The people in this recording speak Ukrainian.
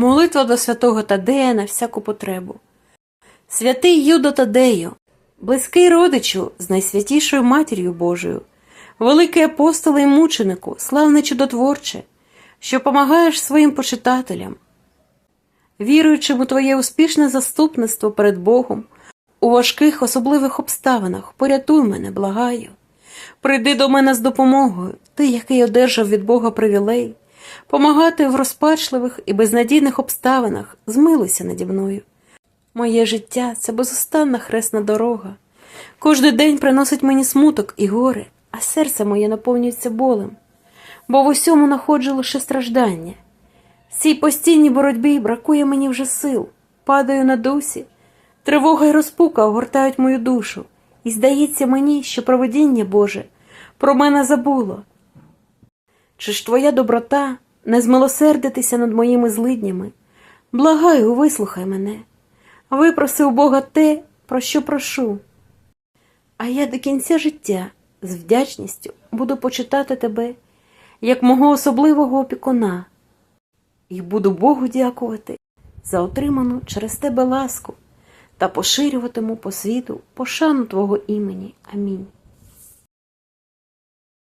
Молитва до святого Тадея на всяку потребу. Святий Юдо Тадею, близький родичу з найсвятішою матір'ю Божою, великий апостоле і мученику, славне чудотворче, що помагаєш своїм почитателям, віруючим у твоє успішне заступництво перед Богом, у важких особливих обставинах, порятуй мене, благаю. Прийди до мене з допомогою, ти, який одержав від Бога привілей, помагати в розпачливих і безнадійних обставинах, змилуйся наді мною. Моє життя це безостанна хресна дорога. Кожний день приносить мені смуток і горе, а серце моє наповнюється болем, бо в усьому находжу лише страждання. В цій постійній боротьбі бракує мені вже сил, падаю на дусі, тривога й розпука огортають мою душу, і здається мені, що провидіння Боже про мене забуло. Чи ж твоя доброта не змилосердитися над моїми злиднями? Благаю, вислухай мене. Випроси у Бога те, про що прошу. А я до кінця життя з вдячністю буду почитати тебе як мого особливого опікуна, і буду Богу дякувати за отриману через тебе ласку та поширюватиму по світу пошану Твого імені. Амінь.